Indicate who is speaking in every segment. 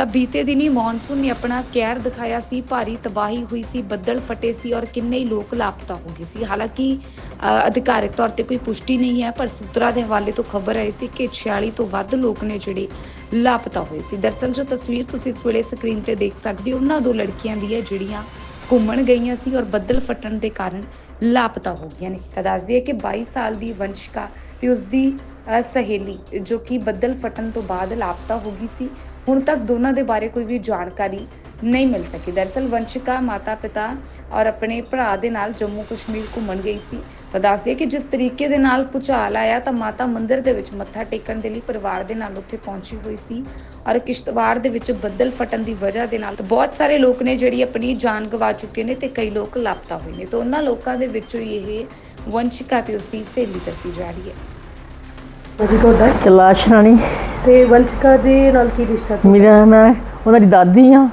Speaker 1: ਤਾਂ ਬੀਤੇ ਦਿਨੀ ਮੌਨਸੂਨ ਨੇ ਆਪਣਾ ਕਹਿਰ ਦਿਖਾਇਆ ਸੀ ਭਾਰੀ ਤਬਾਹੀ ਹੋਈ ਸੀ ਬੱਦਲ ਫਟੇ ਸੀ ਔਰ ਕਿੰਨੇ ਹੀ ਲੋਕ ਲਾਪਤਾ ਹੋ ਗਏ ਸੀ। ਹਾਲਾਂਕਿ ਅ, ਤੌਰ ਤੇ ਕੋਈ ਪੁਸ਼ਟੀ ਨਹੀਂ ਹੈ ਪਰ ਸੂਤਰਾਂ ਦੇ ਹਵਾਲੇ ਤੋਂ ਖਬਰ ਆਈ ਸੀ ਕਿ 46 ਤੋਂ ਵੱਧ ਲੋਕ ਨੇ ਜਿਹੜੇ ਲਾਪਤਾ ਹੋਏ ਸੀ। ਦਰਸਲ ਜੋ ਤਸਵੀਰ ਤੁਸੀਂ ਇਸ ਵੇਲੇ ਸਕਰੀਨ ਤੇ ਦੇਖ ਸਕਦੇ ਹੋ ਉਹਨਾਂ ਦੋ ਲੜਕੀਆਂ ਦੀ ਹੈ ਜਿਹੜੀਆਂ ਘੁੰਮਣ ਗਈਆਂ ਸੀ ਔਰ ਬੱਦਲ ਫਟਣ ਦੇ ਕਾਰਨ ਲਾਪਤਾ ਹੋ ਗਈਆਂ ਨੇ। ਤਾਂ ਦੱਸ ਦਈਏ ਕਿ 22 ਸਾਲ ਦੀ ਵੰਸ਼ਿਕਾ ਤੇ ਉਸ ਦੀ ਸਹੇਲੀ ਜੋ ਕਿ ਬੱਦਲ ਫਟਣ ਤੋਂ ਬਾਅਦ ਲਾਪਤਾ ਹੋ ਗਈ ਸੀ, ਹੁਣ ਤੱਕ ਦੋਨਾਂ ਦੇ ਬਾਰੇ ਕੋਈ ਵੀ ਜਾਣਕਾਰੀ ਨਹੀਂ ਮਿਲ ਸਕੀ। ਦਰਸਲ ਵੰਸ਼ਿਕਾ ਮਾਤਾ ਪਿਤਾ ਔਰ ਆਪਣੇ ਭਰਾ ਦੇ ਨਾਲ ਜੰਮੂ ਕਸ਼ਮੀਰ ਘੁੰਮਣ ਗਈ ਸੀ। ਤਾਂ ਦੱਸਦੇ ਕਿ ਜਿਸ ਤਰੀਕੇ ਦੇ ਨਾਲ ਭੁਚਾਲ ਆਇਆ, ਤਾਂ ਮਾਤਾ ਮੰਦਿਰ ਦੇ ਵਿੱਚ ਮੱਥਾ ਟੇਕਣ ਦੇ ਲਈ ਪਰਿਵਾਰ ਦੇ ਨਾਲ ਉੱਥੇ ਪਹੁੰਚੀ ਹੋਈ ਸੀ ਔਰ ਕਿਸ਼ਤਵਾੜ ਦੇ ਵਿੱਚ ਬੱਦਲ ਫਟਣ ਦੀ ਵਜ੍ਹਾ ਦੇ ਨਾਲ ਬਹੁਤ ਸਾਰੇ ਲੋਕ ਨੇ ਜਿਹੜੀ ਆਪਣੀ ਜਾਨ ਗਵਾ ਚੁੱਕੇ ਨੇ ਤੇ ਕਈ ਲੋਕ ਲਾਪਤਾ ਹੋਏ ਨੇ। ਤਾਂ ਉਹਨਾਂ ਲੋਕਾਂ ਦੇ ਵਿੱਚੋਂ ਇਹ ਵੰਸ਼ਿਕਾ ਤੇ ਉਸਦੀ ਸਹੇਲੀ ਦੱਸੀ ਜਾ ਰਹੀ ਹੈ
Speaker 2: ਜੀ ਤੁਹਾਡਾ
Speaker 3: ਕੈਲਾਸ਼ ਰਾਣੀ
Speaker 2: ਤੇ ਵੰਸ਼ਿਕਾ ਦੇ ਨਾਲ ਕੀ ਰਿਸ਼ਤਾ ਤੁਹਾਡਾ
Speaker 3: ਮੇਰਾ ਮੈਂ ਉਹਨਾਂ ਦੀ ਦਾਦੀ ਆ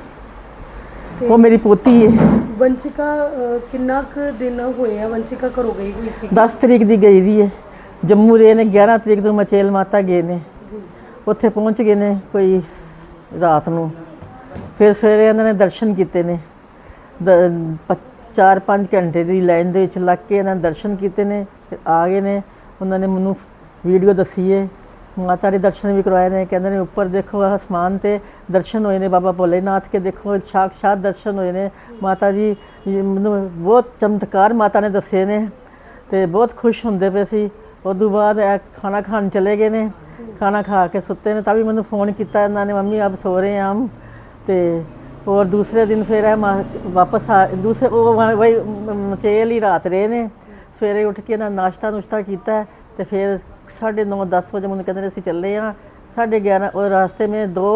Speaker 2: ਤੇ
Speaker 3: ਉਹ ਮੇਰੀ ਪੋਤੀ ਹੈ
Speaker 2: ਵੰਸ਼ਿਕਾ ਅਹ, ਕਿੰਨਾ ਕੁ ਦਿਨ ਹੋਏ ਆ ਵੰਸ਼ਿਕਾ ਘਰੋਂ ਗਈ ਹੋਈ ਸੀ
Speaker 3: 10 ਤਰੀਕ ਦੀ ਗਈ ਦੀ ਹੈ ਜੰਮੂ ਰਹੇ ਨੇ 11 ਤਰੀਕ ਨੂੰ ਮਚੇਲ ਮਾਤਾ ਗਏ ਨੇ
Speaker 2: ਜੀ
Speaker 3: ਉੱਥੇ ਪਹੁੰਚ ਗਏ ਨੇ ਕੋਈ ਰਾਤ ਨੂੰ ਫਿਰ ਸਵੇਰੇ ਇਹਨਾਂ ਨੇ ਦਰਸ਼ਨ ਕੀਤੇ ਨੇ 4-5 ਘੰਟੇ ਦੀ ਲਾਈਨ ਦੇ ਵਿੱਚ ਲੱਗ ਕੇ ਇਹਨਾਂ ਨੇ ਦਰਸ਼ਨ ਕੀਤੇ ਨੇ, ਫਿਰ ਆ ਗਏ ਨੇ। ਉਹਨਾਂ ਨੇ ਮੈਨੂੰ ਵੀਡੀਓ ਦੱਸੀ ਹੈ ਮਾਤਾ ਦੇ ਦਰਸ਼ਨ ਵੀ ਕਰਵਾਏ ਨੇ। ਕਹਿੰਦੇ ਨੇ, ਉੱਪਰ ਦੇਖੋ ਅਸਮਾਨ ਤੇ ਦਰਸ਼ਨ ਹੋਏ ਨੇ ਬਾਬਾ ਭੋਲੇਨਾਥ ਕੇ। ਦੇਖੋ ਸਾਖਸ਼ਾਤ ਦਰਸ਼ਨ ਹੋਏ ਨੇ। ਮਾਤਾ ਜੀ ਮੈਨੂੰ ਬਹੁਤ ਚਮਤਕਾਰ ਮਾਤਾ ਨੇ ਦੱਸੇ ਨੇ ਤੇ ਬਹੁਤ ਖੁਸ਼ ਹੁੰਦੇ ਪਏ ਸੀ। ਉਦੋਂ ਬਾਅਦ ਖਾਣਾ ਖਾਣ ਚਲੇ ਗਏ ਨੇ। ਖਾਣਾ ਖਾ ਕੇ ਸੁੱਤੇ ਨੇ, ਤਾਂ ਵੀ ਮੈਨੂੰ ਫੋਨ ਕੀਤਾ ਇਹਨਾਂ ਨੇ, ਮੰਮੀ, ਆਪ ਸੋ ਰਹੇ ਹਾਂ ਹਮ ਤੇ ਔਰ ਦੂਸਰੇ ਦਿਨ ਫਿਰ ਇਹ ਮਾ- ਵਾਪਸ ਆ ਦੂਸਰੇ ਉਹ ਵ- ਵਹੀ ਮਚੇਲ ਹੀ ਰਾਤ ਰਹੇ ਨੇ ਸਵੇਰੇ ਉੱਠ ਕੇ ਨਾ ਨਾਸ਼ਤਾ ਨੁਸ਼ਤਾ ਕੀਤਾ ਤੇ ਫਿਰ 9:30 10 ਵਜੇ ਮੈਨੂੰ ਕਹਿੰਦੇ ਨੇ ਅਸੀਂ ਚੱਲੇ ਹਾਂ 11:30 और रास्ते में दो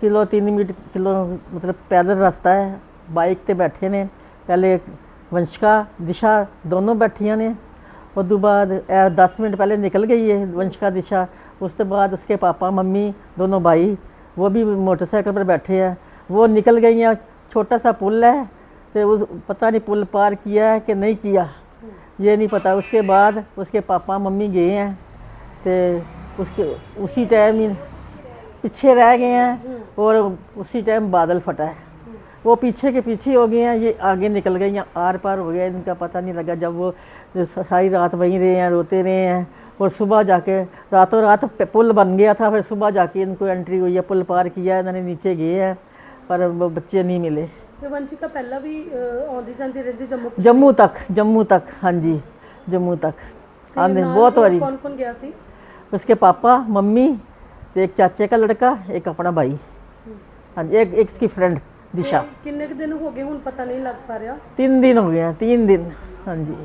Speaker 3: किलो तीन मिनट किलो मतलब पैदल रास्ता है बाइक ਤੇ ਬੈਠੇ ਨੇ ਪਹਿਲੇ ਵੰਸ਼ਿਕਾ ਦਿਸ਼ਾ ਦੋਨੋਂ ਬੈਠੀਆਂ ਨੇ ਉਦੋਂ ਬਾਅਦ ਇਹ 10 ਮਿੰਟ ਪਹਿਲੇ ਨਿਕਲ गई है वंशिका दिशा उसके बाद उसके पापा मम्मी दोनों भाई वो भी मोटरसाइकिल पर बैठे हैं वो निकल गई हैं, छोटा सा पुल है तो उस, पता नहीं पुल पार किया है कि नहीं किया। ये नहीं पता। उसके बाद उसके पापा, मम्मी गए हैं तो उसके, उसी टाइम ही पीछे रह गए हैं और उसी टाइम बादल फटा है। वो पीछे के पीछे हो गए हैं, ये आगे निकल गए हैं आर पार हो गया इनका पता नहीं लगा जब वो सारी रात वहीं रहे हैं, रोते रहे हैं और सुबह जाके, रातों रात पुल बन गया था, फिर सुबह जाके इनको एंट्री हुई है, पुल पार किया है, इन्होंने नीचे गए हैं। पर वो बच्चे नहीं मिले
Speaker 2: ਤੇ ਵੰਸ਼ਿਕਾ ਪਹਿਲਾਂ ਵੀ ਅਹ, ਆਉਂਦੀ ਜਾਂਦੀ ਰਹਿੰਦੀ ਜੰਮੂ
Speaker 3: जम्मू तक जम्मू तक हाँ जी जम्मू तक आंदे बहुत बारी
Speaker 2: ਕੌਣ ਕੌਣ ਗਿਆ ਸੀ
Speaker 3: उसके पापा मम्मी तो एक चाचे का लड़का एक अपना भाई हाँ जी एक एक इसकी फ्रेंड दिशा
Speaker 2: ਤੇ ਕਿੰਨੇ ਕੁ ਦਿਨ ਹੋ ਗਏ ਹੁਣ ਪਤਾ ਨਹੀਂ ਲੱਗ ਪਾ ਰਿਹਾ
Speaker 3: तीन दिन हो गए हैं तीन दिन हाँ जी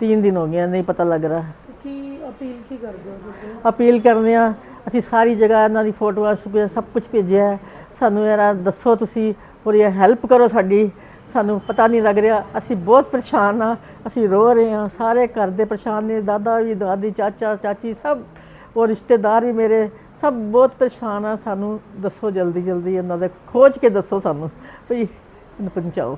Speaker 3: तीन दिन हो गए हैं नहीं पता लग रहा
Speaker 2: ਤੇ ਕੀ ਅਪੀਲ ਕੀ ਕਰਦੇ ਹੋ ਤੁਸੀਂ?
Speaker 3: ਅਪੀਲ ਕਰਨੇ ਆ, ਅਸੀਂ ਸਾਰੀ ਜਗ੍ਹਾ ਇਹਨਾਂ ਦੀ ਫੋਟੋਆਂ ਸੁਪੇ ਸਭ ਕੁਝ ਭੇਜਿਆ ਹੈ। ਸਾਨੂੰ ਯਾਰ ਦੱਸੋ ਤੁਸੀਂ ਔਰ ਇਹ ਹੈਲਪ ਕਰੋ ਸਾਡੀ। ਸਾਨੂੰ ਪਤਾ ਨਹੀਂ ਲੱਗ ਰਿਹਾ, ਅਸੀਂ ਬਹੁਤ ਪਰੇਸ਼ਾਨ ਆ, ਅਸੀਂ ਰੋ ਰਹੇ ਹਾਂ ਸਾਰੇ ਘਰ ਦੇ ਪਰੇਸ਼ਾਨ ਨੇ, ਦਾਦਾ ਵੀ ਦਾਦੀ, ਚਾਚਾ, ਚਾਚੀ ਸਭ ਔਰ ਰਿਸ਼ਤੇਦਾਰ ਵੀ ਮੇਰੇ, ਸਭ ਬਹੁਤ ਪਰੇਸ਼ਾਨ ਆ। ਸਾਨੂੰ ਦੱਸੋ ਜਲਦੀ ਜਲਦੀ ਇਹਨਾਂ ਦੇ, ਖੋਜ ਕੇ ਦੱਸੋ ਸਾਨੂੰ, ਵੀ ਇਹਨੂੰ ਪਹੁੰਚਾਓ।